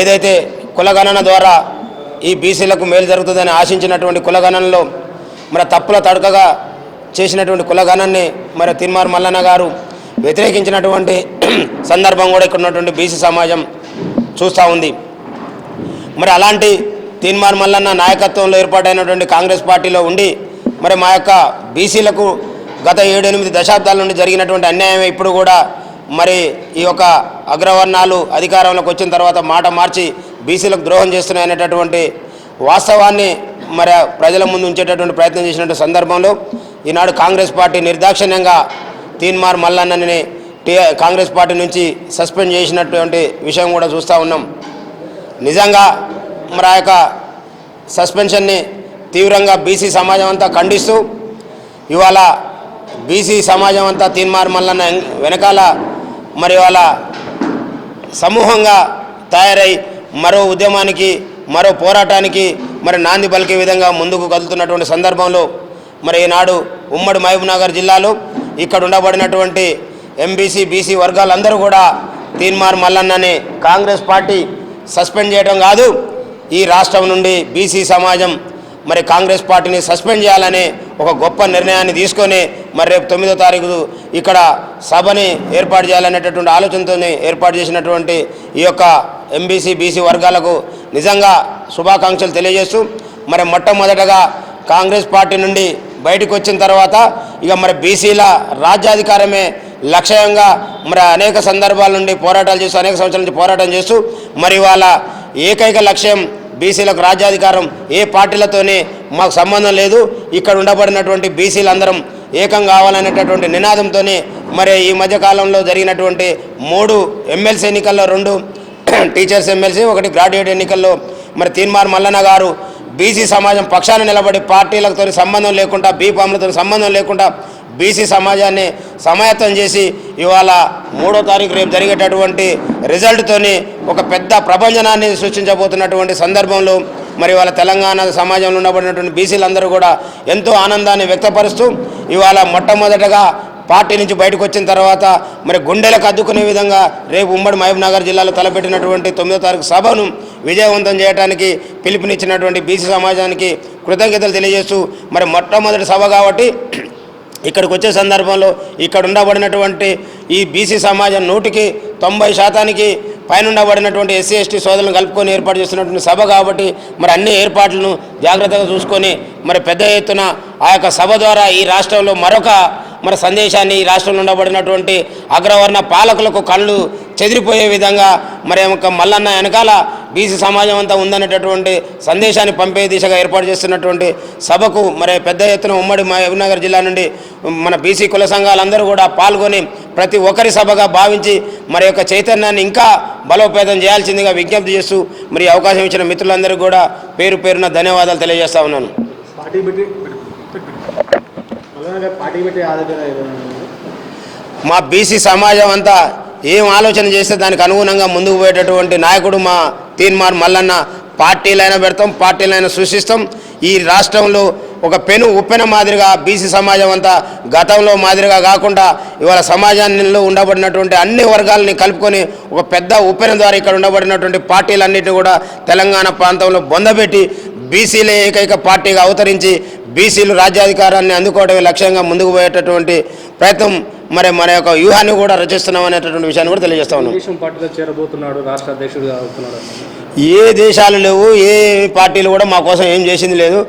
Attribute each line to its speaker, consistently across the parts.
Speaker 1: ఏదైతే కులగణన ద్వారా ఈ బీసీలకు మేలు జరుగుతుందని ఆశించినటువంటి కులగణనలో మరి తప్పుల తడకగా చేసినటువంటి కులగణాన్ని మరి తిన్మార్ మల్లన్న గారు వ్యతిరేకించినటువంటి సందర్భం కూడా ఇక్కడ ఉన్నటువంటి బీసీ సమాజం చూస్తూ ఉంది. మరి అలాంటి తీన్మార్ మల్లన్న నాయకత్వంలో ఏర్పాటైనటువంటి కాంగ్రెస్ పార్టీలో ఉండి మరి మా యొక్క బీసీలకు గత ఏడెనిమిది దశాబ్దాల నుండి జరిగినటువంటి అన్యాయం ఇప్పుడు కూడా మరి ఈ యొక్క అగ్రవర్ణాలు అధికారంలోకి వచ్చిన తర్వాత మాట మార్చి బీసీలకు ద్రోహం చేస్తున్నాయి అనేటటువంటి వాస్తవాన్ని మరి ప్రజల ముందు ఉంచేటటువంటి ప్రయత్నం చేసినటువంటి సందర్భంలో ఈనాడు కాంగ్రెస్ పార్టీ నిర్దాక్షిణ్యంగా తీన్మార్ మల్లన్నని కాంగ్రెస్ పార్టీ నుంచి సస్పెండ్ చేసినటువంటి విషయం కూడా చూస్తూ ఉన్నాం. నిజంగా మరి ఆ యొక్క సస్పెన్షన్ని తీవ్రంగా బీసీ సమాజం అంతా ఖండిస్తూ ఇవాళ బీసీ సమాజం అంతా తీన్మార్ మల్లన్న వెనకాల మరి వాళ్ళ సమూహంగా తయారై మరో ఉద్యమానికి మరో పోరాటానికి మరి నాంది పలికే విధంగా ముందుకు కదులుతున్నటువంటి సందర్భంలో మరి ఈనాడు ఉమ్మడి మహబూబ్నగర్ జిల్లాలో ఇక్కడ ఉండబడినటువంటి ఎంబీసీ బీసీ వర్గాలందరూ కూడా తీన్మార్ మల్లన్నని కాంగ్రెస్ పార్టీ సస్పెండ్ చేయడం కాదు ఈ రాష్ట్రం నుండి బీసీ సమాజం మరి కాంగ్రెస్ పార్టీని సస్పెండ్ చేయాలనే ఒక గొప్ప నిర్ణయాన్ని తీసుకొని మరి రేపు తొమ్మిదో తారీఖు ఇక్కడ సభని ఏర్పాటు చేయాలనేటటువంటి ఆలోచనతో ఏర్పాటు చేసినటువంటి ఈ యొక్క ఎంబీసీ బీసీ వర్గాలకు నిజంగా శుభాకాంక్షలు తెలియజేస్తూ మరి మొట్టమొదటగా కాంగ్రెస్ పార్టీ నుండి బయటకు వచ్చిన తర్వాత ఇక మరి బీసీల రాజ్యాధికారమే లక్ష్యంగా మరి అనేక సందర్భాల నుండి పోరాటాలు చేస్తూ అనేక సంవత్సరాల నుంచి పోరాటం చేస్తూ మరి వాళ్ళ ఏకైక లక్ష్యం బీసీలకు రాజ్యాధికారం ఏ పార్టీలతోనే మాకు సంబంధం లేదు. ఇక్కడ ఉండబడినటువంటి బీసీలందరం ఏకం కావాలనేటటువంటి నినాదంతోనే మరి ఈ మధ్యకాలంలో జరిగినటువంటి మూడు ఎమ్మెల్సీ ఎన్నికల్లో రెండు టీచర్స్ ఎమ్మెల్సీ ఒకటి గ్రాడ్యుయేట్ ఎన్నికల్లో మరి తీన్మార్ మల్లన్న గారు బీసీ సమాజం పక్షాన నిలబడి పార్టీలతో సంబంధం లేకుండా బీఫామ్లతో సంబంధం లేకుండా బీసీ సమాజాన్ని సమాయత్తం చేసి ఇవాళ మూడో తారీఖు రేపు జరిగేటటువంటి రిజల్ట్తోని ఒక పెద్ద ప్రపంచనాన్ని సృష్టించబోతున్నటువంటి సందర్భంలో మరి ఇవాళ తెలంగాణ సమాజంలో ఉండబడినటువంటి బీసీలందరూ కూడా ఎంతో ఆనందాన్ని వ్యక్తపరుస్తూ ఇవాళ మొట్టమొదటగా పార్టీ నుంచి బయటకు వచ్చిన తర్వాత మరి గుండెలకు అద్దుకునే విధంగా రేపు ఉమ్మడి మహబూబ్నగర్ జిల్లాలో తలపెట్టినటువంటి తొమ్మిదో తారీఖు సభను విజయవంతం చేయడానికి పిలుపునిచ్చినటువంటి బీసీ సమాజానికి కృతజ్ఞతలు తెలియజేస్తూ మరి మొట్టమొదటి సభ కాబట్టి ఇక్కడికి వచ్చే సందర్భంలో ఇక్కడ ఉండబడినటువంటి ఈ బీసీ సమాజం నూటికి తొంభై శాతానికి పైన ఉండబడినటువంటి ఎస్సీ ఎస్టీ సోదరులను కలుపుకొని ఏర్పాటు చేస్తున్నటువంటి సభ కాబట్టి మరి అన్ని ఏర్పాట్లను జాగ్రత్తగా చూసుకొని మరి పెద్ద ఎత్తున ఆ యొక్క సభ ద్వారా ఈ రాష్ట్రంలో మరొక మరి సందేశాన్ని ఈ రాష్ట్రంలో ఉండబడినటువంటి అగ్రవర్ణ పాలకులకు కళ్ళు చెదిరిపోయే విధంగా మరి ఒక మల్లన్న వెనకాల బీసీ సమాజం అంతా ఉందనేటటువంటి సందేశాన్ని పంపే దిశగా ఏర్పాటు చేస్తున్నటువంటి సభకు మరి పెద్ద ఎత్తున ఉమ్మడి మహబూబ్నగర్ జిల్లా నుండి మన బీసీ కుల సంఘాలందరూ కూడా పాల్గొని ప్రతి ఒక్కరి సభగా భావించి మరి యొక్క చైతన్యాన్ని ఇంకా బలోపేతం చేయాల్సిందిగా విజ్ఞప్తి చేస్తూ మరి అవకాశం ఇచ్చిన మిత్రులందరికీ కూడా పేరు పేరున ధన్యవాదాలు తెలియజేస్తా ఉన్నాను. మా బీసీ సమాజం అంతా ఏం ఆలోచన చేస్తే దానికి అనుగుణంగా ముందుకు పోయేటటువంటి నాయకుడు మా తీన్మార్ మల్లన్న పార్టీలైనా పెడతాం పార్టీలైనా సృష్టిస్తాం. ఈ రాష్ట్రంలో ఒక పెను ఉప్పెన మాదిరిగా బీసీ సమాజం అంతా గతంలో మాదిరిగా కాకుండా ఇవాళ సమాజంలో ఉండబడినటువంటి అన్ని వర్గాలని కలుపుకొని ఒక పెద్ద ఉప్పెన ద్వారా ఇక్కడ ఉండబడినటువంటి పార్టీలన్నింటినీ కూడా తెలంగాణ ప్రాంతంలో బొందబెట్టి బీసీలే ఏకైక పార్టీగా అవతరించి బీసీలు రాజ్యాధికారాన్ని అందుకోవడమే లక్ష్యంగా ముందుకు పోయేటటువంటి ప్రయత్నం మరి మన యొక్క వ్యూహాన్ని కూడా రచిస్తున్నాం అనేటటువంటి విషయాన్ని కూడా తెలియజేస్తా ఉన్నాం.
Speaker 2: తెలుగుదేశం పార్టీలో చేరబోతున్నాడు రాష్ట్ర అధ్యక్షుడిగా అవుతున్నాడు
Speaker 1: ఏ దేశాలు లేవు ఏ పార్టీలు కూడా మా కోసం ఏం చేసింది లేదు.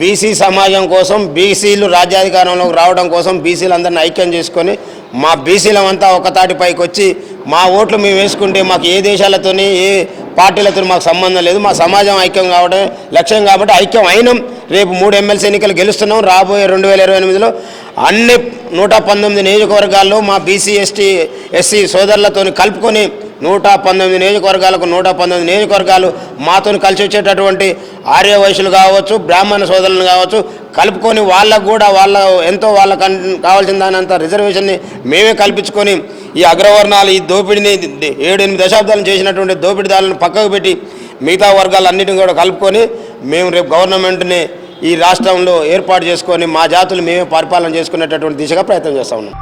Speaker 1: బీసీ సమాజం కోసం బీసీలు రాజ్యాధికారంలోకి రావడం కోసం బీసీలందరిని ఐక్యం చేసుకొని మా బీసీలమంతా ఒక తాటిపైకి వచ్చి మా ఓట్లు మేము వేసుకుంటే మాకు ఏ దేశాలతోని ఏ పార్టీలతో మాకు సంబంధం లేదు. మా సమాజం ఐక్యం కావడం లక్ష్యం కాబట్టి ఐక్యం అయినాం. రేపు మూడు ఎమ్మెల్సీ ఎన్నికలు గెలుస్తున్నాం. రాబోయే రెండు వేల ఇరవై ఎనిమిదిలో అన్ని నూట పంతొమ్మిది నియోజకవర్గాల్లో మా బీసీ ఎస్టీ ఎస్సీ సోదరులతోని కలుపుకొని నూట పంతొమ్మిది నియోజకవర్గాలకు నూట పంతొమ్మిది నియోజకవర్గాలు మాతో కలిసి వచ్చేటటువంటి ఆర్య కావచ్చు బ్రాహ్మణ సోదరులు కావచ్చు కలుపుకొని వాళ్ళకు కూడా వాళ్ళ ఎంతో వాళ్ళ కావాల్సిన దానంత రిజర్వేషన్ని మేమే కల్పించుకొని ఈ అగ్రవర్ణాలు ఈ దోపిడీని ఏడు ఎనిమిది దశాబ్దాలను చేసినటువంటి దోపిడీదారులను పక్కకు పెట్టి మిగతా వర్గాలన్నిటిని కూడా కలుపుకొని మేము రేపు గవర్నమెంట్ని ఈ రాష్ట్రంలో ఏర్పాటు చేసుకొని మా జాతులు మేమే పరిపాలన చేసుకునేటటువంటి దిశగా ప్రయత్నం చేస్తూ ఉన్నాం.